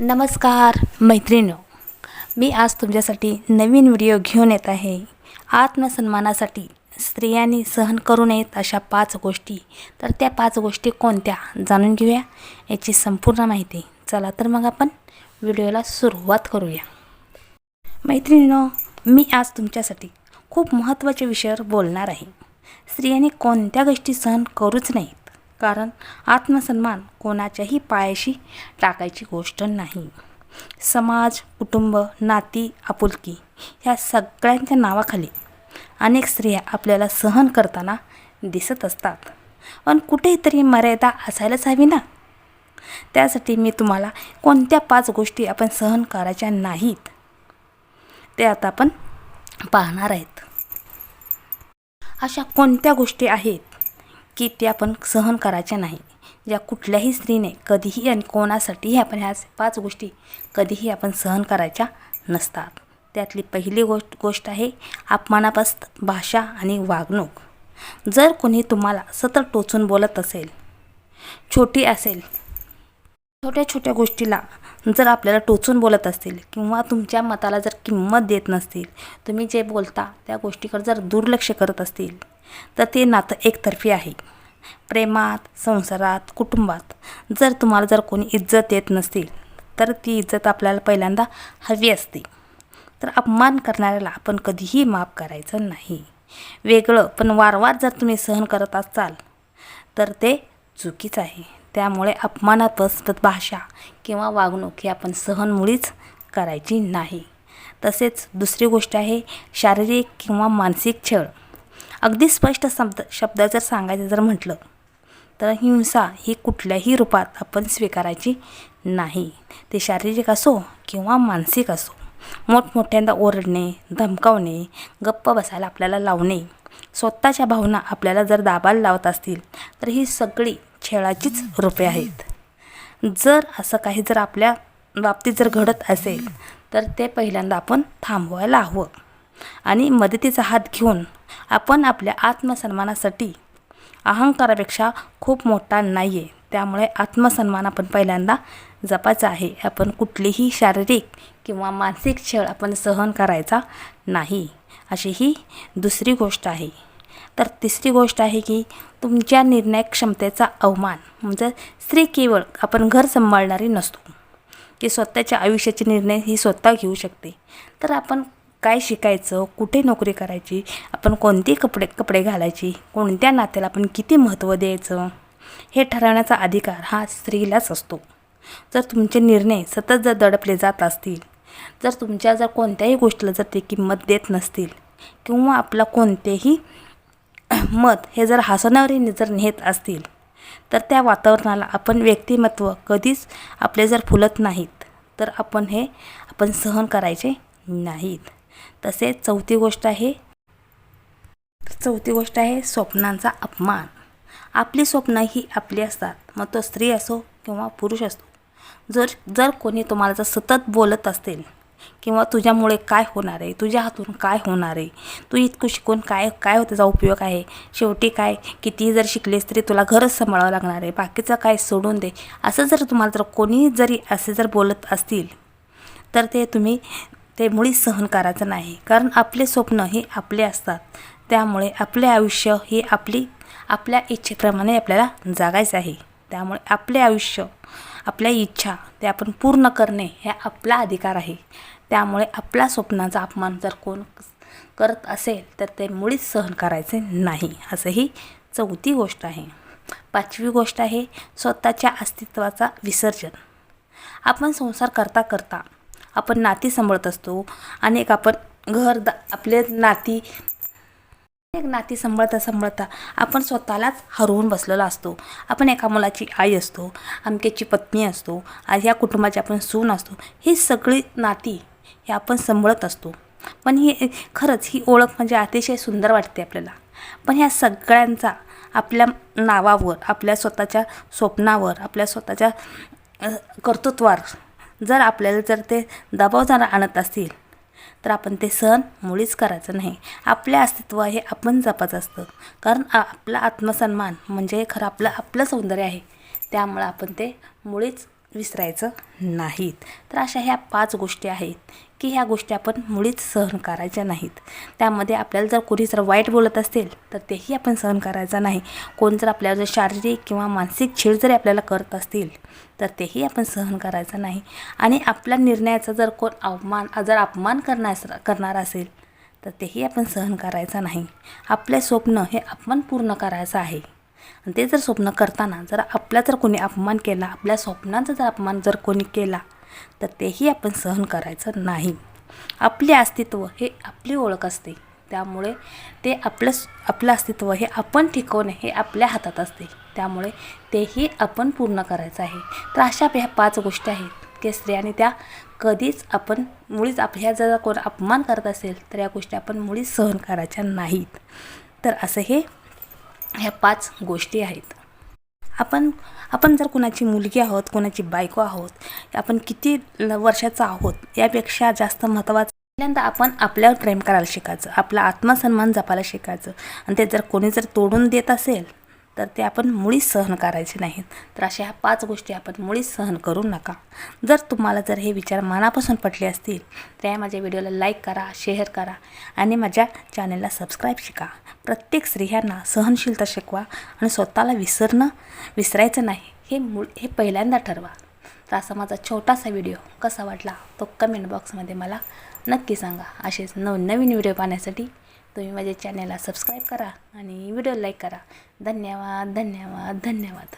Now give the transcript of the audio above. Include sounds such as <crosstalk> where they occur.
नमस्कार मैत्रिणीनो. मी आज तुमच्यासाठी नवीन व्हिडिओ घेऊन येत आहे. आत्मसन्मानासाठी स्त्रियांनी सहन करू नयेत अशा पाच गोष्टी. तर त्या पाच गोष्टी कोणत्या जाणून घेऊया. याची संपूर्ण माहिती चला तर मग आपण व्हिडिओला सुरुवात करूया. मैत्रिणीनो मी आज तुमच्यासाठी खूप महत्त्वाच्या विषयावर बोलणार आहे. स्त्रियांनी कोणत्या गोष्टी सहन करूच नाहीत कारण आत्मसन्मान कोणाच्याही पायाशी टाकायची गोष्ट नाही. समाज कुटुंब नाती आपुलकी ह्या सगळ्यांच्या नावाखाली अनेक स्त्रिया आपल्याला सहन करताना दिसत असतात. पण कुठेतरी मर्यादा असायलाच हवी ना? त्यासाठी मी तुम्हाला कोणत्या पाच गोष्टी आपण सहन करायच्या नाहीत ते आता आपण पाहणार आहेत. अशा कोणत्या गोष्टी आहेत की ते आपण सहन करायच्या नाही. ज्या कुठल्याही स्त्रीने कधीही आणि कोणासाठीही आपण ह्या पाच गोष्टी कधीही आपण सहन करायच्या नसतात. त्यातली पहिली गोष्ट गोष्ट आहे अपमानापास भाषा आणि वागणूक. जर कोणी तुम्हाला सतत टोचून बोलत असेल छोटी असेल छोट्या छोट्या गोष्टीला जर आपल्याला टोचून बोलत असतील किंवा तुमच्या मताला जर किंमत देत नसतील तुम्ही जे बोलता त्या गोष्टीकडे जर दुर्लक्ष करत असतील तर ते नातं एकतर्फी आहे. प्रेमात संसारात कुटुंबात. जर तुम्हाला जर कोणी इज्जत देत नसतील तर ती इज्जत आपल्याला पहिल्यांदा हवी असते. तर अपमान करणाऱ्याला आपण कधीही माफ करायचं नाही. वेगळं पण वारंवार जर तुम्ही सहन करत असाल तर ते चुकीचं आहे. त्यामुळे अपमानास्पद भाषा किंवा वागणूक ही आपण सहन मुळीच करायची नाही. तसेच दुसरी गोष्ट आहे शारीरिक किंवा मानसिक छळ. अगदी स्पष्ट शब्द शब्द जर सांगायचं जर म्हटलं तर हिंसा ही कुठल्याही रूपात आपण स्वीकारायची नाही. ते शारीरिक असो किंवा मानसिक असो मोठमोठ्यांदा ओरडणे धमकावणे गप्प बसायला आपल्याला लावणे स्वतःच्या भावना आपल्याला जर दाबायला लावत असतील तर ही सगळी छेळाचीच रूपे आहेत. जर असं काही जर आपल्या बाबतीत जर घडत असेल तर ते पहिल्यांदा आपण थांबवायला हवं. आणि मदतीचा हात घेऊन आपण आपल्या आत्मसन्मानासाठी अहंकारापेक्षा खूप मोठा नाही आहे त्यामुळे आत्मसन्मान आपण पहिल्यांदा जपायचा आहे. आपण कुठलीही शारीरिक किंवा मानसिक छळ आपण सहन करायचा नाही. अशी ही दुसरी गोष्ट आहे. तर तिसरी गोष्ट आहे की तुमच्या निर्णय क्षमतेचा अवमान म्हणजे स्त्री केवळ आपण घर सांभाळणारी नसतो की स्वतःच्या आयुष्याचे निर्णय ही स्वतः घेऊ शकते. तर आपण काय शिकायचं कुठे नोकरी करायची आपण कोणते कपडे कपडे घालायची कोणत्या नात्याला आपण किती महत्त्व द्यायचं? हे ठरवण्याचा अधिकार हा स्त्रीलाच असतो. जर तुमचे निर्णय सतत जर दडपले जात असतील जर तुमच्या जर कोणत्याही गोष्टीला जर ते किंमत देत नसतील किंवा आपला कोणतेही <clears throat> मत हे जर हसवणारे जर नेत असतील तर त्या वातावरणाला आपण व्यक्तिमत्व कधीच आपले जर फुलत नाहीत तर आपण हे आपण सहन करायचे नाहीत. तसेच चौथी गोष्ट आहे चौथी गोष्ट आहे स्वप्नांचा अपमान. आपली स्वप्न ही आपली असतात मग तो स्त्री असो किंवा पुरुष असतो जर जर कोणी तुम्हाला जर सतत बोलत असेल किंवा तुझ्यामुळे काय होणार आहे तुझ्या हातून काय होणार आहे तू इतकं शिकून काय काय हो त्याचा उपयोग आहे शेवटी काय कितीही जर शिकलेस तरी तुला घरच सांभाळावं लागणार आहे बाकीचं काय सोडून दे. असं जर तुम्हाला जर कोणी जरी असे जर बोलत असतील तर ते तुम्ही ते मुळीच सहन करायचं नाही. कारण आपले स्वप्न हे आपले असतात. त्यामुळे आपले आयुष्य हे आपली आपल्या इच्छेप्रमाणे आपल्याला जागायचं आहे. त्यामुळे आपले आयुष्य आपल्या इच्छा ते आपण पूर्ण करणे हे आपला अधिकार आहे. त्यामुळे आपल्या स्वप्नाचा अपमान जर कोण करत असेल तर ते मुळीच सहन करायचे नाही. असं ही चौथी गोष्ट आहे. पाचवी गोष्ट आहे स्वतःच्या अस्तित्वाचा विसर्जन. आपण संसार करता करता आपण नाती सांभाळत असतो अनेक आपण घर दा आपले नाती एक नाती सांभाळता सांभाळता आपण स्वतःलाच हरवून बसलेलो असतो. आपण एका मुलाची आई असतो अमक्याची पत्नी असतो आज या कुटुंबाची आपण सून असतो. ही सगळी नाती हे आपण सांभाळत असतो. पण ही खरंच ही ओळख म्हणजे अतिशय सुंदर वाटते आपल्याला. पण ह्या सगळ्यांचा आपल्या नावावर आपल्या स्वतःच्या स्वप्नावर आपल्या स्वतःच्या कर्तृत्वावर जर आपल्याला जर ते दबाव जर आणत असतील तर आपण ते सहन मुळीच करायचं नाही. आपले अस्तित्व हे आपण जपत असतं. कारण आपला आत्मसन्मान म्हणजे खरं आपलं आपलं सौंदर्य आहे. त्यामुळं आपण ते मुळीच विसरायचं नाहीत. तर अशा ह्या पाच गोष्टी आहेत की ह्या गोष्टी आपण मुळीच सहन करायच्या नाहीत. त्यामध्ये आपल्याला जर कोणी जर वाईट बोलत असेल तर तेही आपण सहन करायचं नाही. कोण जर आपल्याला जर शारीरिक किंवा मानसिक छेड जरी आपल्याला करत असतील तर तेही आपण सहन करायचं नाही. आणि आपल्या निर्णयाचा जर कोण अवमान जर अपमान करण्यास करणार असेल तर तेही आपण सहन करायचं नाही. आपले स्वप्न हे आपण पूर्ण करायचं आहे. आणि ते जर स्वप्न करताना जर आपला जर कोणी अपमान केला आपल्या स्वप्नांचा जर अपमान जर कोणी केला तर तेही आपण सहन करायचं नाही. आपले अस्तित्व हे आपली ओळख असते. त्यामुळे ते आपलं आपलं अस्तित्व हे आपण टिकवणे हे आपल्या हातात असते. त्यामुळे तेही आपण पूर्ण करायचं आहे. तर अशा ह्या पाच गोष्टी आहेत. की स्त्रियांनी त्या कधीच आपण मुळीच आप ह्या जर कोण अपमान करत असेल तर या गोष्टी आपण मुळीच सहन करायच्या नाहीत. तर असं हे ह्या पाच गोष्टी आहेत. आपण आपण जर कुणाची मुलगी आहोत कुणाची बायको आहोत आपण किती ल- वर्षाचा आहोत यापेक्षा जास्त महत्त्वाचं पहिल्यांदा आपण आपल्यावर प्रेम करायला शिकायचं आपला आत्मसन्मान जपायला शिकायचं. आणि ते जर कोणी जर तोडून देत असेल तर ते आपण मुळीच सहन करायचे नाहीत. तर अशा ह्या पाच गोष्टी आपण मुळीच सहन करू नका. जर तुम्हाला जर हे विचार मनापासून पटले असतील तर या माझ्या व्हिडिओला लाईक करा शेअर करा आणि माझ्या चॅनलला सबस्क्राईब शिका. प्रत्येक स्त्रियांना सहनशीलता शिकवा आणि स्वतःला विसरणं विसरायचं नाही हे मूळ हे पहिल्यांदा ठरवा. तर असा माझा छोटासा व्हिडिओ कसा वाटला तो कमेंट बॉक्समध्ये मला नक्की सांगा. असेच नवनवीन व्हिडिओ पाहण्यासाठी तुम्ही माझ्या चॅनलला सबस्क्राईब करा आणि व्हिडिओ लाईक करा. धन्यवाद धन्यवाद धन्यवाद.